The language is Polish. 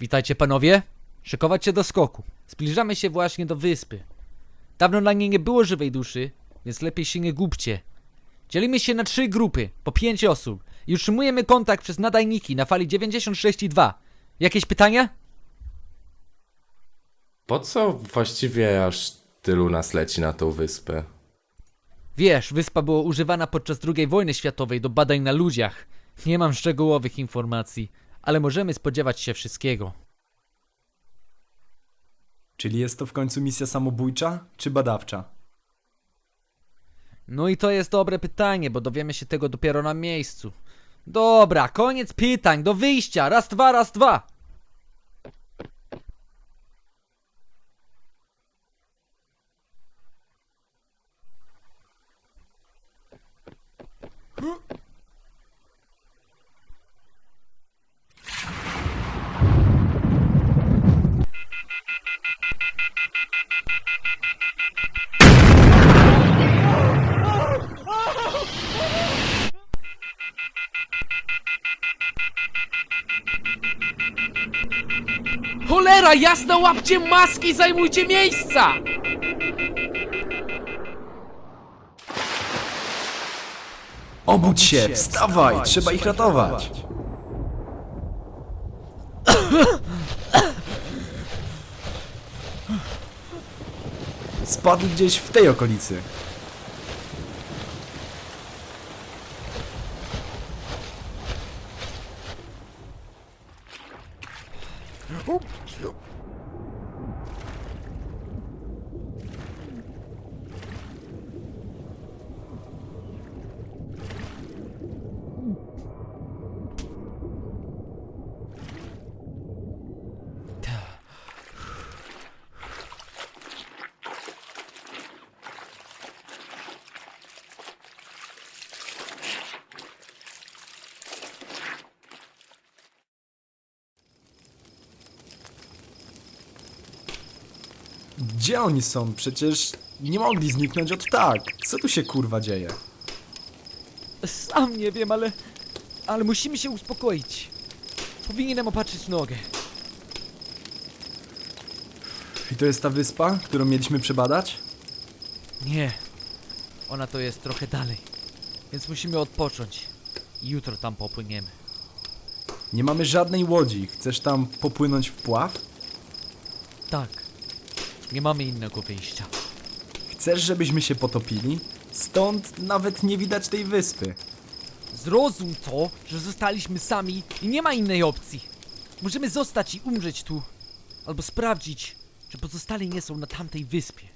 Witajcie panowie. Szykować się do skoku. Zbliżamy się właśnie do wyspy. Dawno na niej nie było żywej duszy, więc lepiej się nie głupcie. Dzielimy się na trzy grupy, po pięć osób i utrzymujemy kontakt przez nadajniki na fali 96,2. Jakieś pytania? Po co właściwie aż tylu nas leci na tą wyspę? Wiesz, wyspa była używana podczas II wojny światowej do badań na ludziach. Nie mam szczegółowych informacji, ale możemy spodziewać się wszystkiego. Czyli jest to w końcu misja samobójcza czy badawcza? No i to jest dobre pytanie, bo dowiemy się tego dopiero na miejscu. Dobra, koniec pytań, do wyjścia. Raz, dwa, raz, dwa. Cholera jasna, łapcie maski i zajmujcie miejsca! Obudź się, wstawaj, trzeba ich ratować. Spadł gdzieś w tej okolicy. っ Gdzie oni są? Przecież nie mogli zniknąć od tak. Co tu się kurwa dzieje? Sam nie wiem, ale. Ale musimy się uspokoić. Powinienem opatrzyć nogę. I to jest ta wyspa, którą mieliśmy przebadać? Nie. Ona to jest trochę dalej. Więc musimy odpocząć. I jutro tam popłyniemy. Nie mamy żadnej łodzi. Chcesz tam popłynąć w pław? Tak. Nie mamy innego wyjścia. Chcesz, żebyśmy się potopili? Stąd nawet nie widać tej wyspy. Zrozum to, że zostaliśmy sami i nie ma innej opcji. Możemy zostać i umrzeć tu. Albo sprawdzić, czy pozostali nie są na tamtej wyspie.